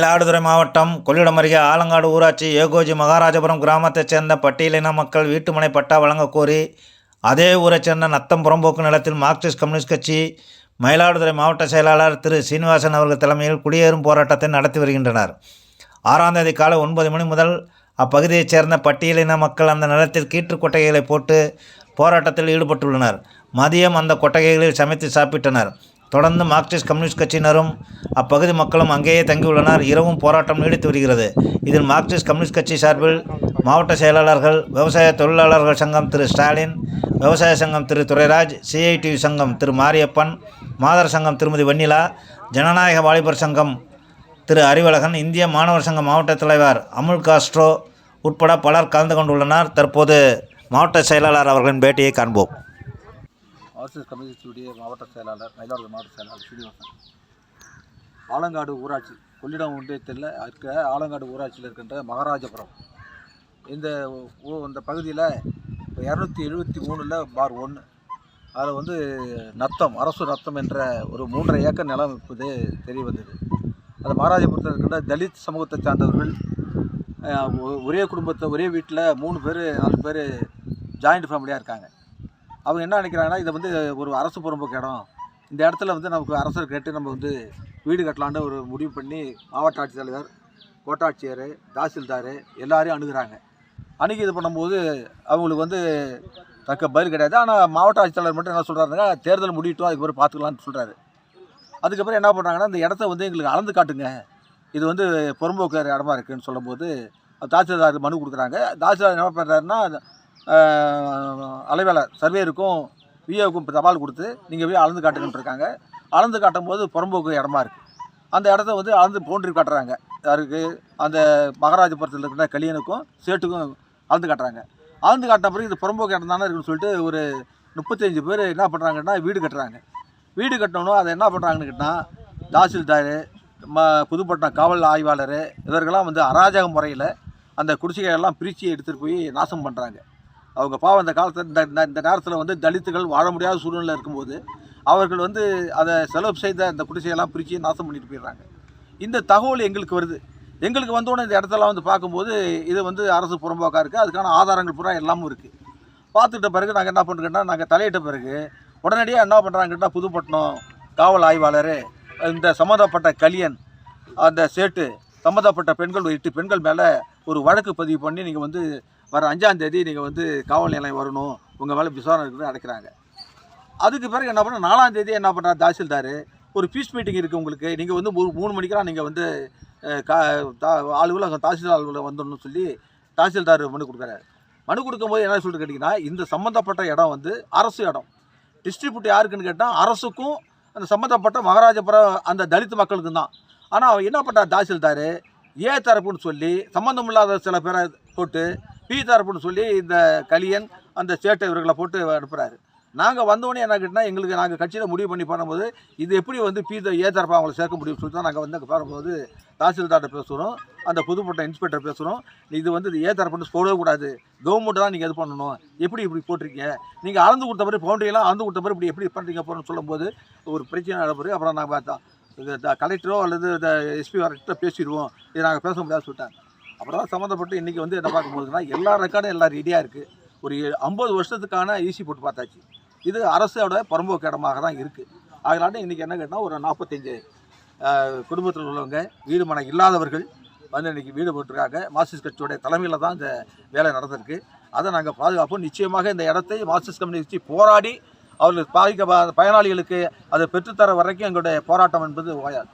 மயிலாடுதுறை மாவட்டம் கொள்ளிடம் அருகே ஆலங்காடு ஊராட்சி ஏகோஜி மகாராஜபுரம் கிராமத்தைச் சேர்ந்த பட்டியலின மக்கள் வீட்டுமனை பட்டா வழங்கக்கோரி அதே ஊரைச் சேர்ந்த நத்தம் புறம்போக்கு நிலத்தில் மார்க்சிஸ்ட் கம்யூனிஸ்ட் கட்சி மயிலாடுதுறை மாவட்ட செயலாளர் திரு சீனிவாசன் அவர்கள் தலைமையில் குடியேறும் போராட்டத்தை நடத்தி வருகின்றனர். ஆறாம் தேதி காலை ஒன்பது மணி முதல் அப்பகுதியைச் சேர்ந்த பட்டியலின மக்கள் அந்த நிலத்தில் கீற்று கொட்டகைகளை போட்டு போராட்டத்தில் ஈடுபட்டுள்ளனர். மதியம் அந்த கொட்டகைகளில் சமைத்து சாப்பிட்டனர். தொடர்ந்து மார்க்சிஸ்ட் கம்யூனிஸ்ட் கட்சியினரும் அப்பகுதி மக்களும் அங்கேயே தங்கியுள்ளனர். இரவும் போராட்டம் நீடித்து வருகிறது. இதில் மார்க்சிஸ்ட் கம்யூனிஸ்ட் கட்சி சார்பில் மாவட்ட செயலாளர்கள் விவசாய தொழிலாளர்கள் சங்கம் திரு ஸ்டாலின் விவசாய சங்கம் திரு துரைராஜ் சிஐடியு சங்கம் திரு மாரியப்பன் மாதர் சங்கம் திருமதி வெண்ணிலா ஜனநாயக வாலிபர் சங்கம் திரு அறிவழகன் இந்திய மாணவர் சங்க மாவட்ட தலைவர் அமுல் காஸ்ட்ரோ உட்பட பலர் கலந்து கொண்டுள்ளனர். தற்போது மாவட்ட செயலாளர் அவர்களின் பேட்டியை காண்போம். மார்க்சிஸ்ட் கம்யூனிஸ்டுடைய மாவட்ட செயலாளர் மயிலாடுதுறை மாவட்ட செயலாளர் சீனிவாசன் ஆலங்காடு ஊராட்சி கொள்ளிடம் ஒன்றியத்தில் இருக்க ஆலங்காடு ஊராட்சியில் இருக்கின்ற மகாராஜபுரம். இந்த ஊ- இந்த பகுதியில் இப்போ இரநூத்தி எழுபத்தி மூணில் பார் ஒன்று அதில் வந்து நத்தம் அரசு நத்தம் என்ற ஒரு மூன்றரை ஏக்கர் நிலம் இப்போது தெரிய வந்தது. அது மகாராஜபுரத்தில் இருக்கின்ற தலித் சமூகத்தை சார்ந்தவர்கள் ஒரே குடும்பத்தை ஒரே வீட்டில் மூணு பேர் நாலு பேர் ஜாயிண்ட் ஃபேமிலியாக இருக்காங்க. அவங்க என்ன நினைக்கிறாங்கன்னா இதை வந்து ஒரு அரசு புறம்போக்கு இடம் இந்த இடத்துல வந்து நமக்கு அரசர் கேட்டு நம்ம வந்து வீடு கட்டலான்னு ஒரு முடிவு பண்ணி மாவட்ட ஆட்சித்தலைவர் கோட்டாட்சியர் தாசில்தார் எல்லாரையும் அணுகிறாங்க. அணுகி இது பண்ணும்போது அவங்களுக்கு வந்து தக்க பதில் கிடையாது. ஆனால் மாவட்ட ஆட்சித்தலைவர் மட்டும் என்ன சொல்கிறாருன்னா தேர்தல் முடியட்டும் அதுக்கப்புறம் பார்த்துக்கலாம்னு சொல்கிறாரு அதுக்கப்புறம் என்ன பண்ணுறாங்கன்னா இந்த இடத்த வந்து எங்களுக்கு அளந்து காட்டுங்க. இது வந்து புறம்போக்கு இடமா இருக்குதுன்னு சொல்லும்போது தாசில்தார் மனு கொடுக்குறாங்க. தாசில்தார் என்ன பண்ணுறாருன்னா அலைவேலை சர்வேருக்கும் விஏவுக்கும் தபால் கொடுத்து நீங்கள் போய் அளந்து காட்டுங்கன்னு இருக்காங்க. அளந்து காட்டும் போது புறம்போக்கு இடமா இருக்குது அந்த இடத்த வந்து அளந்து பவுண்டரி காட்டுறாங்க. யாருக்கு? அந்த மகாராஜபுரத்தில் இருக்கிற கலியனுக்கும் சேட்டுக்கும் அளந்து காட்டுறாங்க. அளந்து காட்டின பிறகு இது புறம்போக்கு இடம் தானே இருக்குன்னு சொல்லிட்டு ஒரு முப்பத்தஞ்சு பேர் என்ன பண்ணுறாங்கன்னா வீடு கட்டுறாங்க. வீடு கட்டணும் அதை என்ன பண்ணுறாங்கன்னு கேட்டால் தாசில்தார் ம புதுப்பட்டினம் காவல் ஆய்வாளர் இவர்கள்லாம் வந்து அராஜக முறையில் அந்த குடிசைகளெல்லாம் பிரித்து எடுத்துகிட்டு போய் நாசம் பண்ணுறாங்க அவங்க பாவம் அந்த காலத்தில் இந்த இந்த- இந்த நேரத்தில் வந்து தலித்துகள் வாழ முடியாத சூழ்நிலை இருக்கும்போது அவர்கள் வந்து அதை செலவு செய்த அந்த குடிசையெல்லாம் பிரித்து நாசம் பண்ணிட்டு போயிடுறாங்க. இந்த தகவல் எங்களுக்கு வருது. எங்களுக்கு வந்தோடனே இந்த இடத்தெல்லாம் வந்து பார்க்கும்போது இது வந்து அரசு புறம்போக்காக இருக்குது அதுக்கான ஆதாரங்கள் பூரா எல்லாமும் இருக்குது பார்த்துட்ட பிறகு நாங்கள் என்ன பண்ணுறோன்னா நாங்கள் தலையிட்ட பிறகு உடனடியாக என்ன பண்ணுறாங்கன்னா புதுப்பட்டினம் காவல் ஆய்வாளர் இந்த சம்மந்தப்பட்ட கலியன் அந்த சேட்டு சம்மந்தப்பட்ட பெண்கள் ஒரு எட்டு பெண்கள் மேலே ஒரு வழக்கு பதிவு பண்ணி நீங்கள் வந்து வர அஞ்சாந்தேதி நீங்கள் வந்து காவல் நிலையம் வரணும். உங்கள் மேலே விசாரணை இருக்குது அடைக்கிறாங்க. அதுக்கு பிறகு என்ன பண்ண நாலாந்தேதி என்ன பண்ணுறாரு தாசில்தார்? ஒரு பீஸ் மீட்டிங் இருக்குது உங்களுக்கு. நீங்கள் வந்து ஒரு மூணு மணிக்கெல்லாம் நீங்கள் வந்து கா தா அலுவலகம் தாசில்தார் அலுவலகம் வந்துடணும்னு சொல்லி தாசில்தார் மனு கொடுக்குறாரு. மனு கொடுக்கும்போது என்ன சொல்லிட்டு கேட்டிங்கன்னா இந்த சம்மந்தப்பட்ட இடம் வந்து அரசு இடம். டிஸ்ட்ரிபியூட் யாருக்குன்னு கேட்டால் அரசுக்கும் அந்த சம்மந்தப்பட்ட மகாராஜபுரம் அந்த தலித் மக்களுக்கும் தான். ஆனால் அவர் என்ன பண்ணுறார் தாசில்தார்? ஏ தரப்புன்னு சொல்லி சம்மந்தம் இல்லாத சில பேரை போட்டு பி தரப்புன்னு சொல்லி இந்த கலியன் அந்த சேட்டை இவர்களை போட்டு அனுப்புகிறாரு நாங்கள் வந்தோடனே என்ன கேட்டால் எங்களுக்கு நாங்கள் கட்சியில் முடிவு பண்ணி பண்ணும்போது இது எப்படி வந்து பி ஏ தரப்பை அவங்களை சேர்க்க முடியும்னு சொல்லி தான் நாங்கள் வந்து அங்கே பாரும்போது தாசில்தார்கிட்ட பேசுகிறோம் அந்த புதுப்பட்ட இன்ஸ்பெக்டர் பேசுகிறோம் இது வந்து இது ஏ தரப்புன்னு போடவே கூடாது. கவர்மெண்ட் தான் நீங்கள் இது பண்ணணும். எப்படி இப்படி போட்டிருக்கீங்க? நீங்கள் அளந்து கொடுத்த மாதிரி பவுண்டரியெல்லாம் அளந்து கொடுத்த மாதிரி இப்படி எப்படி பண்ணுறீங்க போகிறோன்னு சொல்லும்போது ஒரு பிரச்சனை நடப்பிறகு அப்புறம் நாங்கள் பார்த்தோம். கலெக்டரோ அல்லது இந்த எஸ்பி வரட்ட பேசிடுவோம். இதை நாங்கள் பேச முடியாது சொல்லிட்டாங்க. அப்புறம் தான் சம்மந்தப்பட்டு இன்றைக்கி வந்து என்ன பார்க்கும்போதுன்னா எல்லா ரெக்கார்டும் எல்லாம் ரெடியாக இருக்குது ஒரு ஐம்பது வருஷத்துக்கான ஈசி போட்டு பார்த்தாச்சு. இது அரசோட பரம்போக்கு இடமாக தான் இருக்குது அதனால இன்றைக்கி என்ன கேட்டால் ஒரு நாற்பத்தஞ்சு குடும்பத்தில் உள்ளவங்க வீடு மனை இல்லாதவர்கள் வந்து இன்றைக்கி வீடு போட்டிருக்காங்க. மார்க்சிஸ்ட் கட்சியோடைய தலைமையில் தான் இந்த வேலை நடந்திருக்கு. அதை நாங்கள் பாதுகாப்போம். நிச்சயமாக இந்த இடத்தை மார்க்சிஸ்ட் கம்யூனிஸ்ட் போராடி அவர்களுக்கு பாதிக்க பயனாளிகளுக்கு அதை பெற்றுத்தர வரைக்கும் எங்களுடைய போராட்டம் என்பது ஓயாது